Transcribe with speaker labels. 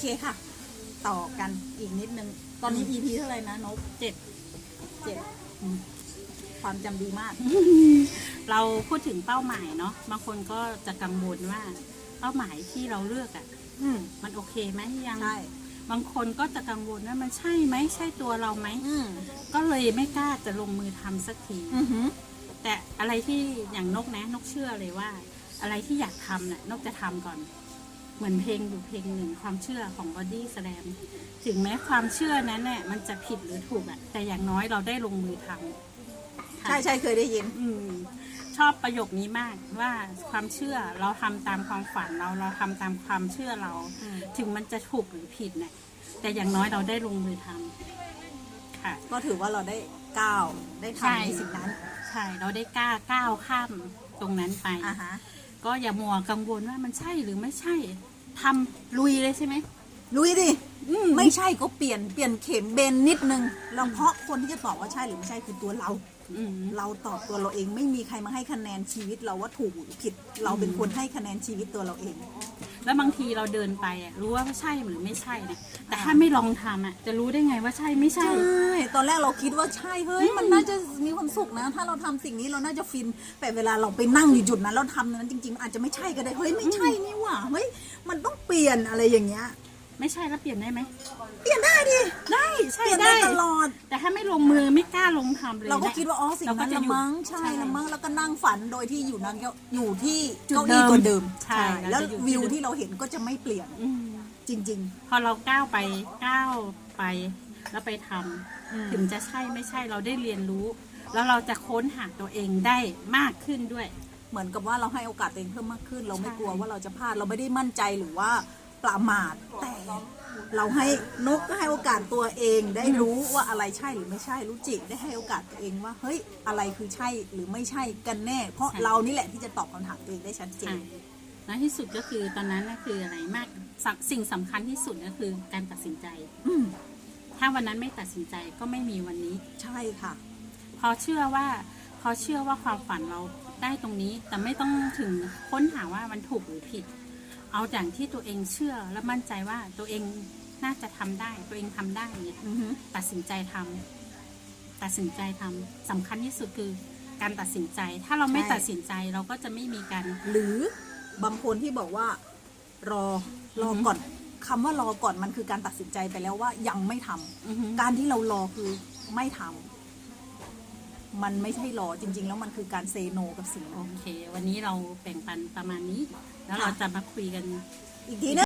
Speaker 1: เคค่ะ ต่อกันอีกนิดนึง ตอนนี้ EP เท่าไหร่นะนก
Speaker 2: เจ็ด
Speaker 1: เจ็ดอืมความจำดีมาก
Speaker 2: เราพูดถึงเป้าหมายเนาะบางคนก็จะกังวลว่า เป้าหมายที่เราเลือกอะ่ะ
Speaker 1: อืม
Speaker 2: มันโอเคไหมยัง
Speaker 1: ใช่
Speaker 2: บางคนก็จะกังวลว่ามันใช่ไหมใช่ตัวเราไหม
Speaker 1: อืม
Speaker 2: ก็เลยไม่กล้าจะลงมือทำสักที
Speaker 1: อือหือ
Speaker 2: แต่อะไรที่อย่างนกนะนกเชื่อเลยว่า อะไรที่อยากทำน่ะนกจะทำก่อน เหมือนเพลงอยู่เพลงหนึ่งความเชื่อของบอดี้แสดงถึงแม้ความเชื่อนั้นเนี่ยมันจะผิดหรือถูกอะแต่อย่างน้อยเราได้ลงมือทำค่ะ
Speaker 1: ใช่ใช่เคยได้ยิน
Speaker 2: อืมชอบประโยคนี้มากว่าความเชื่อเราทำตามความฝันเราเราทำตามความเชื่อเรา
Speaker 1: อืม
Speaker 2: ถึงมันจะถูกหรือผิดเนี่ยแต่อย่างน้อยเราได้ลงมือทำค่ะ
Speaker 1: ก็ถือว่าเราได้ก้าวได้
Speaker 2: ใช่
Speaker 1: ทำในสิ่งนั้น
Speaker 2: ใช่เราได้กล้าก้าวข้ามตรงนั้นไป
Speaker 1: อ่าฮะ
Speaker 2: ก็อย่ามัวกังวลว่ามันใช่หรือไม่ใช่ ทำลุยเลยใช่ไหม
Speaker 1: ลุยดิ
Speaker 2: อืม
Speaker 1: ไม่ใช่ก็เปลี่ยนเปลี่ยนเข็มเบนนิดนึงแล้วเพราะคนที่จะตอบว่าใช่หรือไม่ใช่คือตัวเรา
Speaker 2: อืม
Speaker 1: เราตอบตัวเราเองไม่มีใครมาให้คะแนนชีวิตเราว่าถูกหรือผิด เราเป็นคนให้คะแนนชีวิตตัวเราเอง
Speaker 2: แล้วบางทีเราเดินไปอะรู้ว่าใช่หรือไม่ใช่เนี่ยแต่ถ้าไม่ลองทำอะจะรู้ได้ไงว่าใช่ไม่ใช่
Speaker 1: ใช่ตอนแรกเราคิดว่าใช่เฮ้ยมันน่าจะมีความสุขนะ ถ้าเราทำสิ่งนี้เราน่าจะฟินแต่เวลาเราไปนั่งอยู่จุดนั้นเราทำนั้นจริงๆมันอาจจะไม่ใช่ก็ได้เฮ้ยไม่ใช่นี่หว่าเฮ้ยมันต้องเปลี่ยนอะไรอย่างเงี้ย
Speaker 2: ไม่ใช่แล้วเปลี่ยนได้ไหม
Speaker 1: เปลี่ยนได้ดิ
Speaker 2: ได้ใช่
Speaker 1: เปลี่ยน
Speaker 2: ได้
Speaker 1: ได้ตลอด
Speaker 2: แต่ถ้าไม่ ลงมือไม่กล้าลงทำเลย
Speaker 1: เราก็
Speaker 2: นี่ย
Speaker 1: คิดว่าอ๋อสิ่งนั้น
Speaker 2: เราก็จะ
Speaker 1: ละ
Speaker 2: อยู่
Speaker 1: มั้งใช่
Speaker 2: ใช่
Speaker 1: ละมั้งแล้วก็นั่งฝันโดยที่อยู่นั่งเก้าอยู่ที่
Speaker 2: จุด
Speaker 1: เก้าอี้ตัวเดิม
Speaker 2: ใช่
Speaker 1: แล้ว
Speaker 2: เราจะอยู่ที่
Speaker 1: วิว
Speaker 2: เดิม
Speaker 1: ที่เราเห็นก็จะไม่เปลี่ยน
Speaker 2: อืม
Speaker 1: จริง
Speaker 2: พอเราก้าวไปก้าวไป แล้วไปทำ
Speaker 1: อืม
Speaker 2: ถึงจะใช่ไม่ใช่เราได้เรียนรู้ แล้วเราจะค้นหาตัวเองได้มากขึ้นด้วย
Speaker 1: ๆเหมือนกับว่าเราให้โอกาสตัวเองเพิ่มมากขึ้น เราไม่
Speaker 2: ใช่
Speaker 1: กลัวว่าเราจะพลาดเราไม่ได้มั่นใจหรือว่าประมาทแต่ เราให้นกก็ให้โอกาสตัวเองได้รู้ว่าอะไรใช่หรือไม่ใช่รู้จิได้ให้โอกาสตัวเองว่า เฮ้ยอะไรคือใช่หรือไม่ใช่กันแน่ เพราะเรานี่แหละที่จะตอบคำถามตัวเองได้ชัดเจ
Speaker 2: ใช่
Speaker 1: น
Speaker 2: และที่สุดก็คือตอนนั้นนะคืออะไรมากสสิ่งสำคัญที่สุดก็คือการตัดสินใจ
Speaker 1: อืม
Speaker 2: ถ้าวันนั้นไม่ตัดสินใจก็ไม่มีวันนี้
Speaker 1: ใช่ค่ะ
Speaker 2: พอเชื่อว่า พอเชื่อว่าความฝันเราได้ตรงนี้แต่ไม่ต้องถึงค้นหาว่ามันถูกหรือผิด เอาอย่างที่ตัวเองเชื่อและมั่นใจว่าตัวเองน่าจะทำได้ ตัวเองทำได้เนี่ย
Speaker 1: อือฮึ
Speaker 2: ตัดสินใจทำตัดสินใจทำสำคัญที่สุดคือการตัดสินใจ ถ้าเราไม่ตัดสินใจเราก็จะไม่มีการ
Speaker 1: หรือบางคนที่บอกว่า รอรอก่อนคำว่ารอก่อนมันคือการตัดสินใจไปแล้วว่ายังไม่ทำ
Speaker 2: อือฮึ
Speaker 1: การที่เรารอคือไม่ทำมันไม่ใช่รอจริง ๆ แล้วมันคือการเซโนกับสิ่ง
Speaker 2: โอ
Speaker 1: นั้น
Speaker 2: เค วันนี้เราแบ่งปันประมาณนี้ แล้วเรา
Speaker 1: ค่ะ
Speaker 2: จะมาคุยกัน
Speaker 1: อีกทีนะ